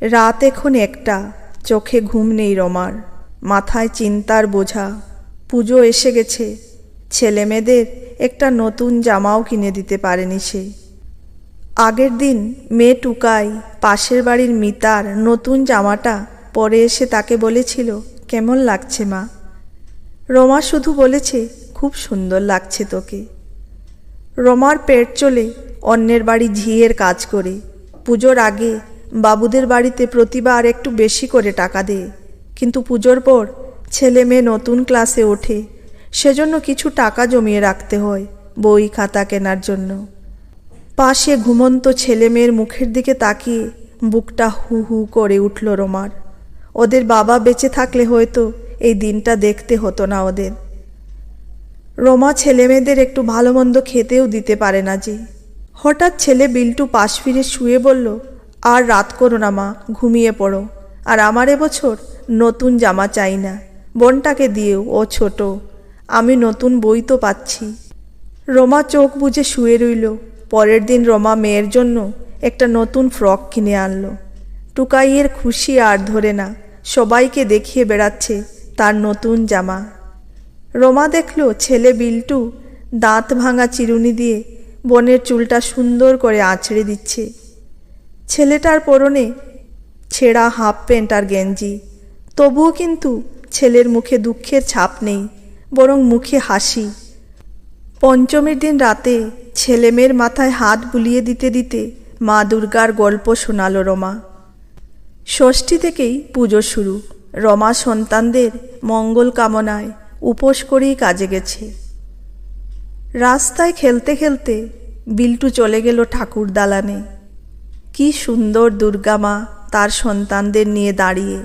রাত এখন একটা, চোখে ঘুম নেই রমার, মাথায় চিন্তার বোঝা। পুজো এসে গেছে ছেলে মেয়েদের একটা নতুন জামাও কিনে দিতে পারেনি সে। আগের দিন মেয়ে টুকাই পাশের বাড়ির মিতার নতুন জামাটা পরে এসে তাকে বলেছিল, কেমন লাগছে মা? রমা শুধু বলেছে, খুব সুন্দর লাগছে তোকে। রমার পেট চলে অন্যের বাড়ি ঝিয়ের কাজ করে, পুজোর আগে বাবুদের বাড়িতে প্রতিবার একটু বেশি করে টাকা দেয়। কিন্তু পুজোর পর ছেলে মেয়ে নতুন ক্লাসে ওঠে। সেজন্য কিছু টাকা জমিয়ে রাখতে হয় বই, খাতা কেনার জন্য। পাশে ঘুমন্ত ছেলে মেয়ের মুখের দিকে তাকিয়ে বুকটা হু হু করে উঠল রোমার। ওদের বাবা বেঁচে থাকলে হয়তো এই দিনটা দেখতে হতো না ওদের। রোমা ছেলে মেয়েদের একটু ভালো মন্দ খেতেও দিতে পারে না যে। হঠাৎ ছেলে বিল্টু পাশ ফিরে শুয়ে বলল আর রাত করো না মা, ঘুমিয়ে পড়ো। আর আমার এবছর নতুন জামা চাই না। বোনটাকে দিয়েও, ও ছোট। আমি নতুন বই তো পাচ্ছি। রোমা চোখ বুজে শুয়ে রইল। পরের দিন রমা মেয়ের জন্য একটা নতুন ফ্রক কিনে আনলো। টুকাইয়ের খুশি আর ধরে না, সবাইকে দেখিয়ে বেড়াচ্ছে তার নতুন জামা। রোমা দেখল ছেলে বিল্টু দাঁত ভাঙা চিরুনি দিয়ে বনের চুলটা সুন্দর করে আঁচড়ে দিচ্ছে। ছেলেটার পরনে ছেঁড়া হাফ প্যান্ট আর গেঞ্জি। তবুও কিন্তু ছেলের মুখে দুঃখের ছাপ নেই, বরং মুখে হাসি। পঞ্চমীর দিন রাতে ছেলে মেয়ের মাথায় হাত বুলিয়ে দিতে দিতে মা দুর্গার গল্প শোনাল রমা। ষষ্ঠী থেকেই পুজো শুরু। রমা সন্তানদের মঙ্গল কামনায় উপোস করেই কাজে গেছে। রাস্তায় খেলতে খেলতে বিল্টু চলে গেল ঠাকুর দালানে কি সুন্দর দুর্গা মা তার সন্তানদের নিয়ে দাঁড়িয়ে।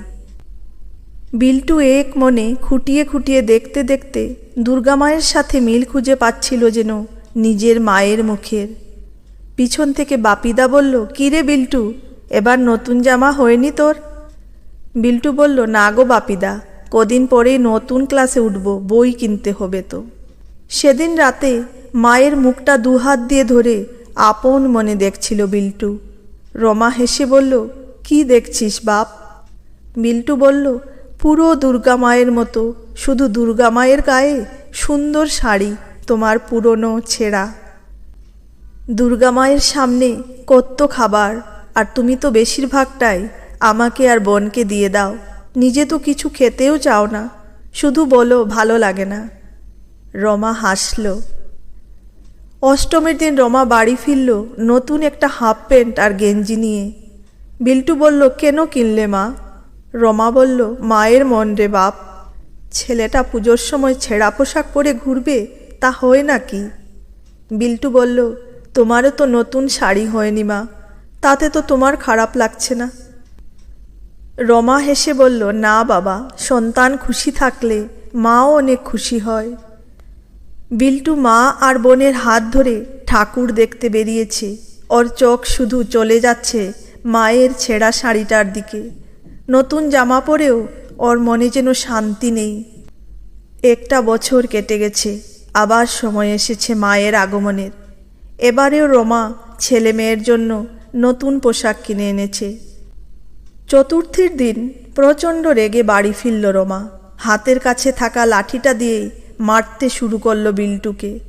বিল্টু এক মনে খুঁটিয়ে খুঁটিয়ে দেখতে দেখতে দুর্গা মায়ের সাথে মিল খুঁজে পাচ্ছিল যেন নিজের মায়ের মুখের। পিছন থেকে বাপিদা বলল, কিরে বিল্টু, এবার নতুন জামা হয়নি তোর? বিল্টু বলল, না গো বাপিদা, কদিন পরেই নতুন ক্লাসে উঠব, বই কিনতে হবে তো। সেদিন রাতে মায়ের মুখটা দুহাত দিয়ে ধরে আপন মনে দেখছিল বিল্টু। রমা হেসে বলল, কি দেখছিস বাপ? মিল্টু বলল, পুরো দুর্গা মায়ের মতো, শুধু দুর্গা মায়ের গায়ে সুন্দর শাড়ি, তোমার পুরনো ছেঁড়া। দুর্গা মায়ের সামনে কত খাবার, আর তুমি তো বেশিরভাগটাই আমাকে আর বোনকে দিয়ে দাও, নিজে তো কিছু খেতেও চাও না, শুধু বলো ভালো লাগে না। রমা হাসল। অষ্টমীর দিন রমা বাড়ি ফিরল নতুন একটা হাফ প্যান্ট আর গেঞ্জি নিয়ে। বিল্টু বলল, কেন কিনলে মা? রমা বলল, মায়ের মন রে বাপ। ছেলেটা পুজোর সময় ছেঁড়া পোশাক পরে ঘুরবে, তা হয় নাকি বিল্টু বলল, তোমারও তো নতুন শাড়ি হয়নি মা, তাতে তো তোমার খারাপ লাগছে না। রমা হেসে বলল, না বাবা, সন্তান খুশি থাকলে মাও অনেক খুশি হয়। বিল্টু মা আর বোনের হাত ধরে ঠাকুর দেখতে বেরিয়েছে। ওর চোখ শুধু চলে যাচ্ছে মায়ের ছেঁড়া শাড়িটার দিকে। নতুন জামা পরেও ওর মনে যেন শান্তি নেই। একটা বছর কেটে গেছে, আবার সময় এসেছে মায়ের আগমনের। এবারেও রমা ছেলে মেয়ের জন্য নতুন পোশাক কিনে এনেছে। চতুর্থীর দিন প্রচণ্ড রেগে বাড়ি ফিরল রমা। হাতের কাছে থাকা লাঠিটা দিয়েই মারতে শুরু করল বিল্টুকে।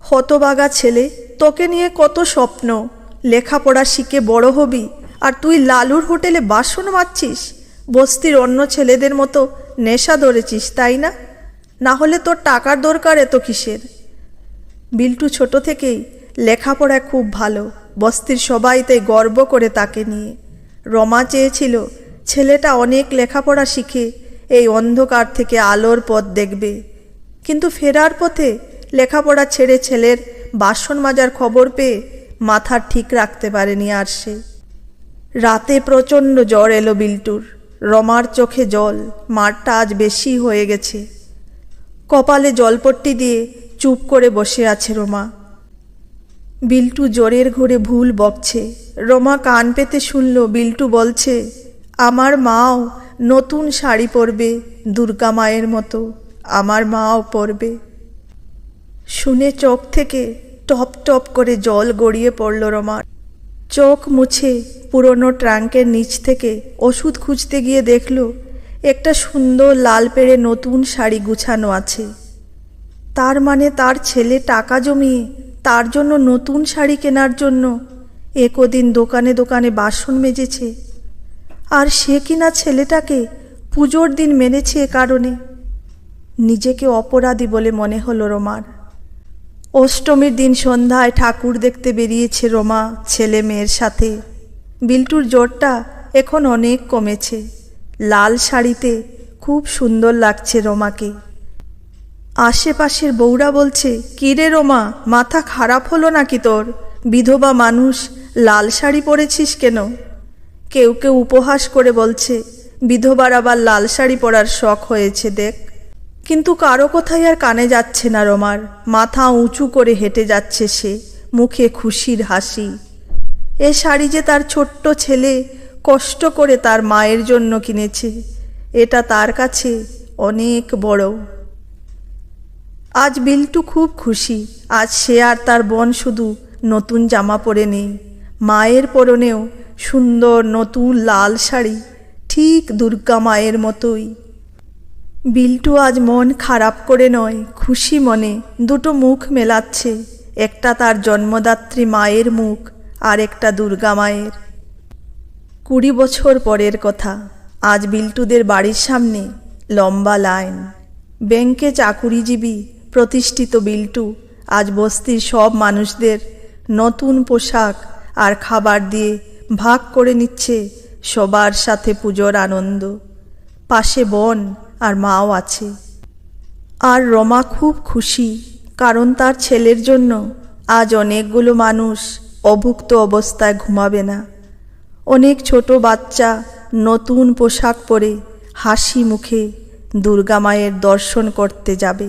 হতবাগা ছেলে, তোকে নিয়ে কত স্বপ্ন। লেখাপড়া শিখে বড় হবি, আর তুই লালুর হোটেলে বাসন মারছিস বস্তির অন্য ছেলেদের মতো নেশা ধরেছিস, তাই না? না হলে তোর টাকার দরকার এত কিসের? বিল্টু ছোট থেকেই লেখাপড়ায় খুব ভালো, বস্তির সবাই তাই গর্ব করে তাকে নিয়ে। রমা চেয়েছিল, ছেলেটা অনেক লেখাপড়া শিখে এই অন্ধকার থেকে আলোর পথ দেখবে। কিন্তু ফেরার পথে লেখাপড়া ছেড়ে ছেলের বাসন মাজার খবর পেয়ে মাথা ঠিক রাখতে পারেনি আর সে রাতে প্রচণ্ড জ্বর এলো বিল্টুর। রমার চোখে জল, মারটা আজ বেশি হয়ে গেছে। কপালে জলপট্টি দিয়ে চুপ করে বসে আছে রোমা। বিল্টু জ্বরের ঘোরে ভুল বকছে। রমা কান পেতে শুনল, বিল্টু বলছে, আমার মাও নতুন শাড়ি পরবে দুর্গা মায়ের মতো। আমার মাও পড়বে। শুনে চোখ থেকে টপ টপ করে জল গড়িয়ে পড়ল রমার। চোখ মুছে পুরনো ট্রাঙ্কের নিচ থেকে ওষুধ খুঁজতে গিয়ে দেখল, একটা সুন্দর লাল পেড়ে নতুন শাড়ি গুছানো আছে। তার মানে তার ছেলে টাকা জমিয়ে তার জন্য নতুন শাড়ি কেনার জন্য একদিন দোকানে দোকানে বাসন মেজেছে। আর সে কিনা ছেলেটাকে পুজোর দিন মেনেছে এ কারণে। নিজেকে অপরাধী বলে মনে হলো রোমার। অষ্টমীর দিন সন্ধ্যায় ঠাকুর দেখতে বেরিয়েছে রোমা ছেলে মেয়ের সাথে। বিল্টুর জোরটা এখন অনেক কমেছে। লাল শাড়িতে খুব সুন্দর লাগছে রোমাকে। আশেপাশের বউরা বলছে কিরে রোমা, মাথা খারাপ হলো নাকি তোর? বিধবা মানুষ, লাল শাড়ি পরেছিস কেন? কেউ কেউ উপহাস করে বলছে, বিধবার আবার লাল শাড়ি পরার শখ হয়েছে, দেখ। কিন্তু কারও কোথায় আর কানে যাচ্ছে না রোমার। মাথা উঁচু করে হেঁটে যাচ্ছে সে, মুখে খুশির হাসি। এ শাড়ি যে তার ছোট্ট ছেলে, কষ্ট করে তার মায়ের জন্য কিনেছে। এটা তার কাছে অনেক বড়। আজ বিল্টু খুব খুশি। আজ সে আর তার বোন শুধু নতুন জামা পরে নেই। মায়ের পরনেও সুন্দর নতুন লাল শাড়ি, ঠিক দুর্গা মায়ের মতোই। বিল্টু আজ মন খারাপ করে নয়, খুশি মনে। দুটো মুখ মেলাচ্ছে। একটা তার জন্মদাত্রী মায়ের মুখ, আর একটা দুর্গা মায়ের। কুড়ি বছর পরের কথা। আজ বিল্টুদের বাড়ির সামনে লম্বা লাইন। ব্যাংকে চাকুরিজীবী প্রতিষ্ঠিত বিল্টু আজ বস্তির সব মানুষদের নতুন পোশাক আর খাবার দিয়ে ভাগ করে নিচ্ছে সবার সাথে পুজোর আনন্দ। পাশে বোন আর মাও আছে। আর রমা খুব খুশি, কারণ তার ছেলের জন্য আজ অনেকগুলো মানুষ অভুক্ত অবস্থায় ঘুমাবে না। অনেক ছোট বাচ্চা নতুন পোশাক পরে হাসি মুখে দুর্গা মায়ের দর্শন করতে যাবে।